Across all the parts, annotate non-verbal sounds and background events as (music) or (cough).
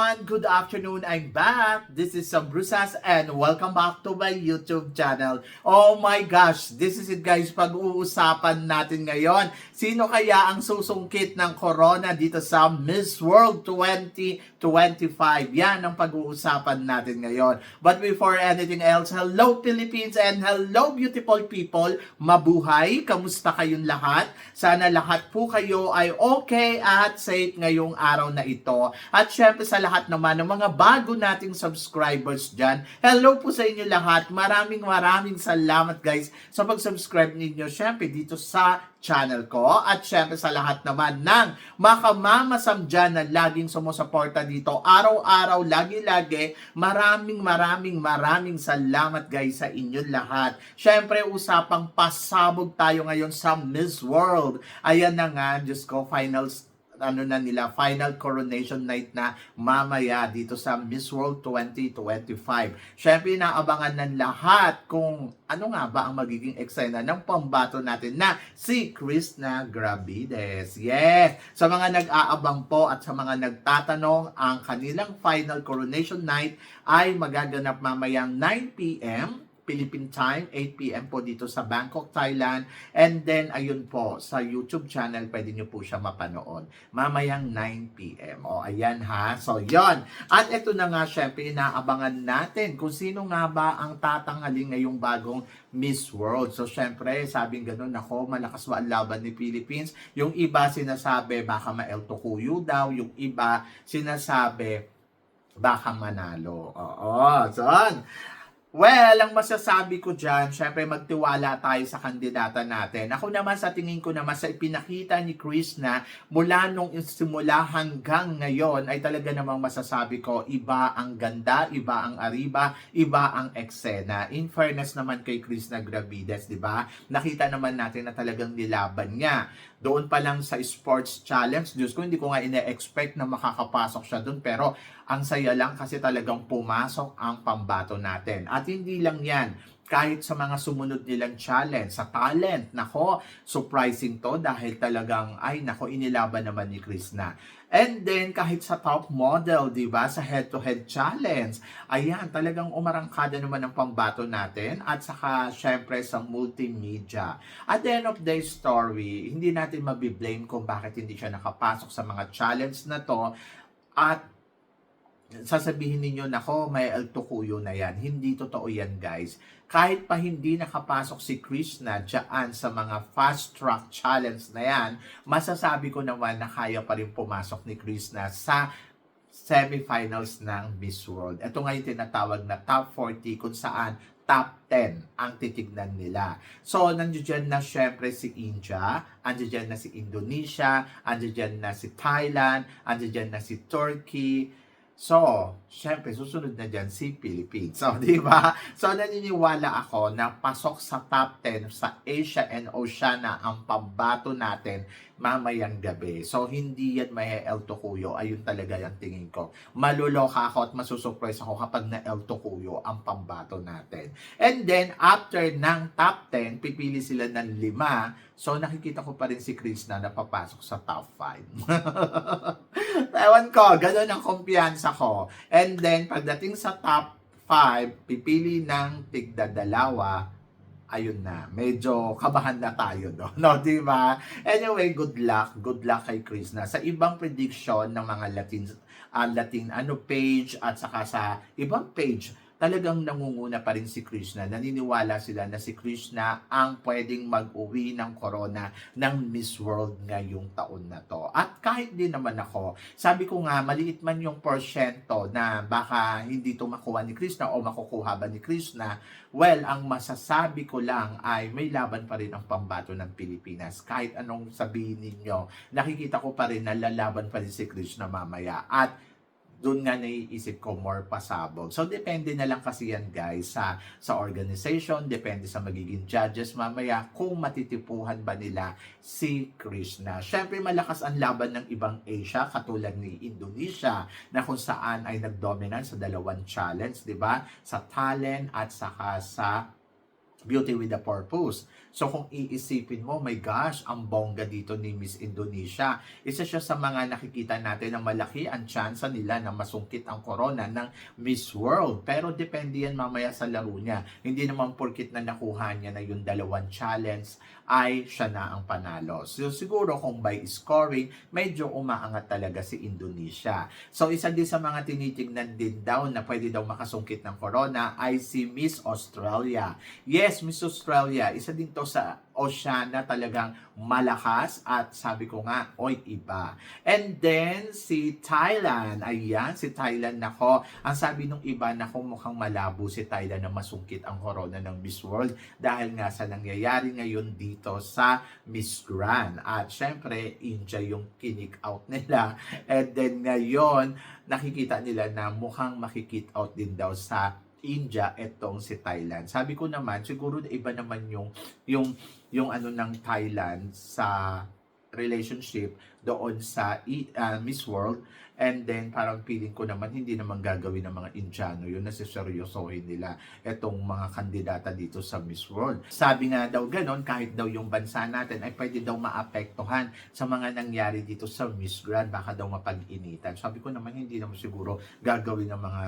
Everyone! Good afternoon! I'm back! This is Sam Brusas and welcome back to my YouTube channel. Oh my gosh! This is it guys, pag-uusapan natin ngayon. Sino kaya ang susungkit ng corona dito sa Miss World 2025? Yan ang pag-uusapan natin ngayon. But before anything else, hello Philippines and hello beautiful people! Mabuhay! Kamusta kayong lahat? Sana lahat po kayo ay okay at safe ngayong araw na ito. At syempre sa lahat naman ng mga bago nating subscribers dyan, hello po sa inyo lahat. Maraming maraming salamat guys sa pag-subscribe ninyo syempre dito sa channel ko. At syempre sa lahat naman ng makamamasam dyan na laging sumusuporta dito araw-araw, lagi-lagi. Maraming maraming maraming salamat guys sa inyo lahat. Syempre usapang pasabog tayo ngayon sa Miss World. Ayan na nga, Diyos ko, finals ano na nila, final coronation night na mamaya dito sa Miss World 2025. Siyempre, naabangan ng lahat kung ano nga ba ang magiging eksena ng pambato natin na si Krishna Gravides. Yes! Sa mga nag-aabang po at sa mga nagtatanong, ang kanilang final coronation night ay magaganap mamayang 9pm Philippine time, 8pm po dito sa Bangkok, Thailand. And then, ayun po, sa YouTube channel, pwede nyo po siya mapanood. Mamayang 9pm. O, ayan ha. So, yon At ito na nga, syempre, inaabangan natin kung sino nga ba ang tatanghalin ngayong bagong Miss World. So, syempre, sabing ganun, ako, malakas ba ang laban ni Philippines? Yung iba sinasabi, baka ma-El Tocuyo daw. Yung iba sinasabi, baka manalo. Oo, so, Well, ang masasabi ko dyan, syempre magtiwala tayo sa kandidata natin. Ako naman sa tingin ko naman sa ipinakita ni Chris na mula nung simula hanggang ngayon ay talaga namang masasabi ko iba ang ganda, iba ang ariba, iba ang eksena. In fairness naman kay Chris na Gravides, di ba? Nakita naman natin na talagang nilaban niya. Doon pa lang sa sports challenge, Diyos ko, hindi ko nga ine-expect na makakapasok siya doon. Pero ang saya lang kasi talagang pumasok ang pambato natin. At hindi lang yan, kahit sa mga sumunod nilang challenge, sa talent, nako, surprising to dahil talagang, ay nako, inilaban naman ni Chris na. And then, kahit sa top model, di ba, sa head-to-head challenge, ayan, talagang umarangkada naman ang pambato natin at saka, syempre, sa multimedia. At the end of the story, hindi natin mabiblame kung bakit hindi siya nakapasok sa mga challenge na to at sasabihin ninyo, nako, may altukuyo na yan. Hindi totoo yan, guys. Kahit pa hindi nakapasok si Krishna dyan sa mga fast track challenge na yan, masasabi ko naman na kaya pa rin pumasok ni Krishna sa semifinals ng Miss World. Ito nga yung tinatawag na top 40 kung saan top 10 ang titignan nila. So, nandiyan na syempre si India, andiyan na si Indonesia, andiyan na si Thailand, andiyan na si Turkey, So, syempre, susunod na dyan si Philippines. So, (laughs) di ba? So, naniniwala ako na pasok sa top 10 sa Asia and Oceania ang pambato natin mamayang gabi. So, hindi yan may El Tocuyo. Ayun talaga yung tingin ko. Maluloka ako at masusurprise ako kapag na El Tocuyo ang pambato natin. And then, after ng top 10, pipili sila ng lima. So, nakikita ko pa rin si Chris na napapasok sa top 5. (laughs) Ewan ko, ganun ang kumpiyansa ko. And then, pagdating sa top 5, pipili ng tigdadalawa, ayun na, medyo kabahan na tayo, no? (laughs) no di ba? Anyway, good luck. Good luck kay Chris na. Sa ibang prediction ng mga Latin, uh, Latin ano page at saka sa ibang page, talagang nangunguna pa rin si Krishna. Naniniwala sila na si Krishna ang pwedeng mag-uwi ng corona ng Miss World ngayong taon na to. At kahit din naman ako, sabi ko nga, maliit man yung porsyento na baka hindi to makuha ni Krishna o makukuha ba ni Krishna, well, ang masasabi ko lang ay may laban pa rin ang pambato ng Pilipinas. Kahit anong sabihin ninyo, nakikita ko pa rin na lalaban pa rin si Krishna mamaya. At doon nga naiisip ko more pasabog. So, depende na lang kasi yan guys sa, sa organization, depende sa magiging judges mamaya kung matitipuhan ba nila si Krishna. Siyempre, malakas ang laban ng ibang Asia katulad ni Indonesia na kung saan ay nagdominant sa dalawang challenge, di ba? Sa talent at saka sa Beauty with a Purpose. So kung iisipin mo, my gosh, ang bongga dito ni Miss Indonesia. Isa siya sa mga nakikita natin na malaki ang tsansa nila na masungkit ang corona ng Miss World. Pero depende yan mamaya sa laro niya. Hindi naman porkit na nakuha niya na yung dalawang challenge ay siya na ang panalo. So siguro kung by scoring, medyo umaangat talaga si Indonesia. So isa din sa mga tinitignan din daw na pwede daw makasungkit ng corona ay si Miss Australia. Yes, Miss Australia, isa din to sa Oceania talagang malakas at sabi ko nga, oy iba. And then si Thailand, ayan, si Thailand nako, ang sabi nung iba nako mukhang malabo si Thailand na masungkit ang corona ng Miss World dahil nga sa nangyayari ngayon dito sa Miss Grand. At syempre, India yung kinik out nila. And then ngayon, nakikita nila na mukhang makikit out din daw sa India etong si Thailand. Sabi ko naman, siguro iba naman yung yung yung ano ng Thailand sa relationship doon sa ah, Miss World and then parang feeling ko naman hindi naman gagawin ng mga Indiano yun na siseryosohin nila etong mga kandidata dito sa Miss World. Sabi nga daw ganon kahit daw yung bansa natin ay pwede daw maapektuhan sa mga nangyari dito sa Miss Grand baka daw mapag-initan. Sabi ko naman hindi naman siguro gagawin ng mga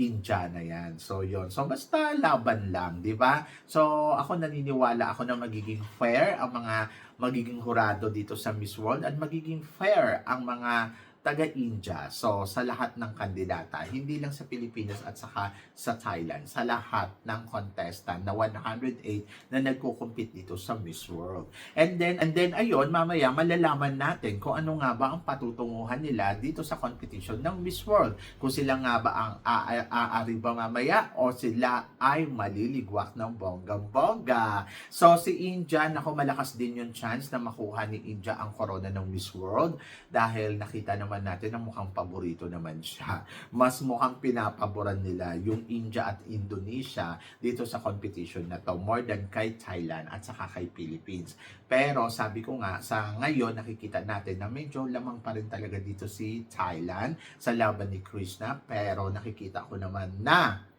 Indiana yan. So, yon So, basta laban lang, di ba? So, ako naniniwala ako na magiging fair ang mga magiging hurado dito sa Miss World at magiging fair ang mga taga-India. So, sa lahat ng kandidata, hindi lang sa Pilipinas at saka sa Thailand, sa lahat ng contestant na 108 na nagko-compete dito sa Miss World. And then, and then ayun, mamaya malalaman natin kung ano nga ba ang patutunguhan nila dito sa competition ng Miss World. Kung sila nga ba ang aari ba mamaya o sila ay maliligwak ng bonggang-bongga. So, si India, nako malakas din yung chance na makuha ni India ang corona ng Miss World dahil nakita naman natin na mukhang paborito naman siya. (laughs) Mas mukhang pinapaboran nila yung India at Indonesia dito sa competition na to more than kay Thailand at saka kay Philippines. Pero sabi ko nga, sa ngayon nakikita natin na medyo lamang pa rin talaga dito si Thailand sa laban ni Krishna. Pero nakikita ko naman na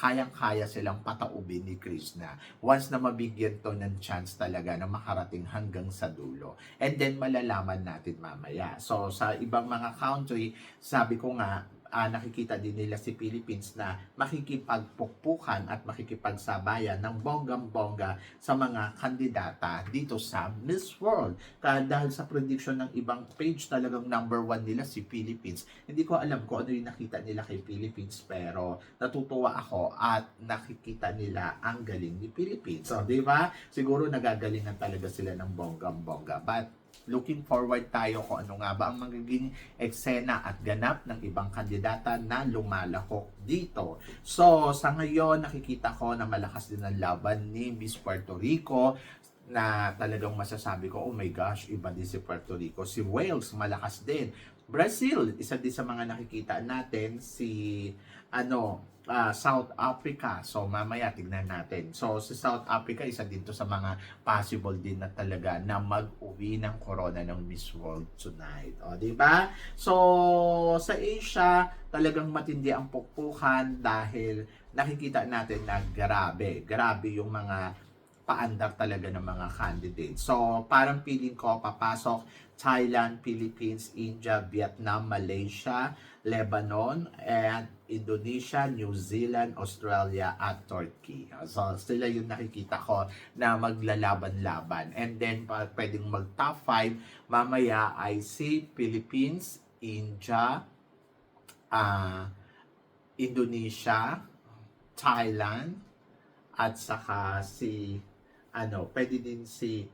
kayang-kaya silang pataubin ni Krishna once na mabigyan to ng chance talaga na makarating hanggang sa dulo. And then malalaman natin mamaya. So sa ibang mga country, sabi ko nga, ah, nakikita din nila si Philippines na makikipagpukpukan at makikipagsabayan ng bonggang-bongga sa mga kandidata dito sa Miss World. Kaya dahil sa prediction ng ibang page talagang number one nila si Philippines. Hindi ko alam kung ano yung nakita nila kay Philippines pero natutuwa ako at nakikita nila ang galing ni Philippines. So, di ba? Siguro nagagalingan talaga sila ng bonggang-bongga. But looking forward tayo kung ano nga ba ang magiging eksena at ganap ng ibang kandidata na lumalahok dito. So, sa ngayon, nakikita ko na malakas din ang laban ni Miss Puerto Rico na talagang masasabi ko, oh my gosh, iba din si Puerto Rico. Si Wales, malakas din. Brazil, isa din sa mga nakikita natin. Si, ano, ah, South Africa. So, mamaya tignan natin. So, si South Africa, isa din to sa mga possible din na talaga na mag-uwi ng corona ng Miss World tonight. O, di ba? So, sa Asia, talagang matindi ang pukpukan dahil nakikita natin na grabe, grabe yung mga paandar talaga ng mga candidates. So, parang feeling ko papasok Thailand, Philippines, India, Vietnam, Malaysia, Lebanon, and Indonesia, New Zealand, Australia, at Turkey. So, sila yung nakikita ko na maglalaban-laban. And then, pwedeng mag-top 5, mamaya ay si Philippines, India, ah, Indonesia, Thailand, at saka si, ano, pwede din si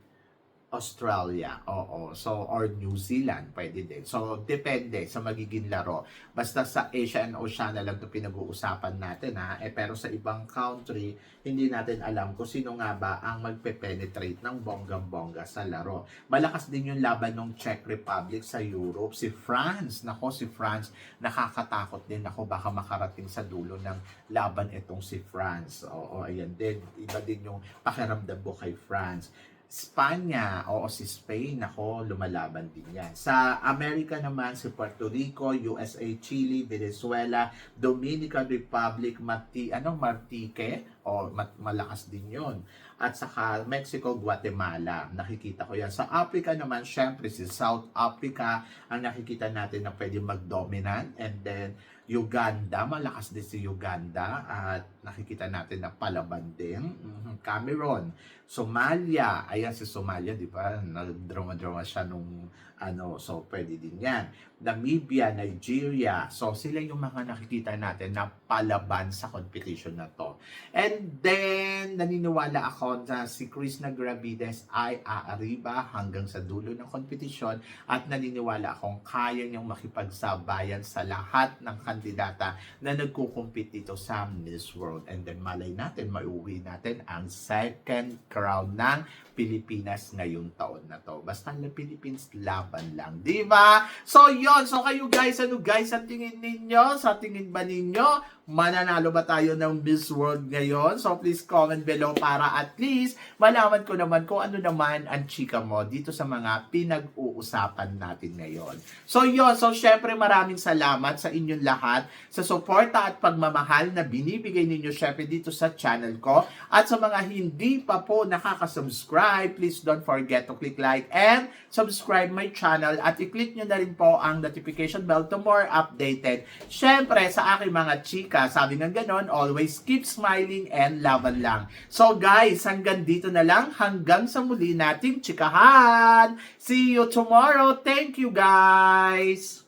Australia, oo. So, or New Zealand, pwede din. So, depende sa magiging laro. Basta sa Asia and Oceania lang ito pinag-uusapan natin, ha. Eh, pero sa ibang country, hindi natin alam kung sino nga ba ang magpe-penetrate ng bonggang-bongga sa laro. Malakas din yung laban ng Czech Republic sa Europe. Si France, nako, si France, nakakatakot din. Ako, baka makarating sa dulo ng laban itong si France. Oo, ayan din. Iba din yung pakiramdam ko kay France. Spanya, oo si Spain, ako lumalaban din yan. Sa Amerika naman, si Puerto Rico, USA, Chile, Venezuela, Dominican Republic, Marti, ano, Martique, O mat- malakas din yon At saka Mexico, Guatemala. Nakikita ko yan. Sa Africa naman, syempre si South Africa ang nakikita natin na pwede mag-dominant. And then Uganda, malakas din si Uganda. At nakikita natin na palaban din. Mhm. Cameroon, Somalia. Ayan si Somalia, di ba? Nag-drama-drama siya nung ano, so pwede din yan. Namibia, Nigeria. So sila yung mga nakikita natin na palaban sa competition na to. And then, naniniwala ako na si Chris Nagravides ay aariba hanggang sa dulo ng kompetisyon at naniniwala akong kaya niyang makipagsabayan sa lahat ng kandidata na nagkukumpit dito sa Miss World. And then, malay natin, mauwi natin ang second crown ng Pilipinas ngayong taon na to. Basta na Philippines, laban lang. Di ba? So, yon So, kayo guys, ano guys, sa tingin ninyo? Sa tingin ba ninyo? Mananalo ba tayo ng Miss World ngayon? So, please comment below para at least malaman ko naman kung ano naman ang chika mo dito sa mga pinag-uusapan natin ngayon. So, yon So, syempre maraming salamat sa inyong lahat sa suporta at pagmamahal na binibigay ninyo syempre dito sa channel ko. At sa mga hindi pa po nakaka-subscribe, please don't forget to click like and subscribe my channel at i-click nyo na rin po ang notification bell to more updated. Syempre, sa aking mga chika, sabi nga ganon, always keep smiling and laban lang. So guys, hanggang dito na lang, hanggang sa muli nating chikahan. See you tomorrow. Thank you guys!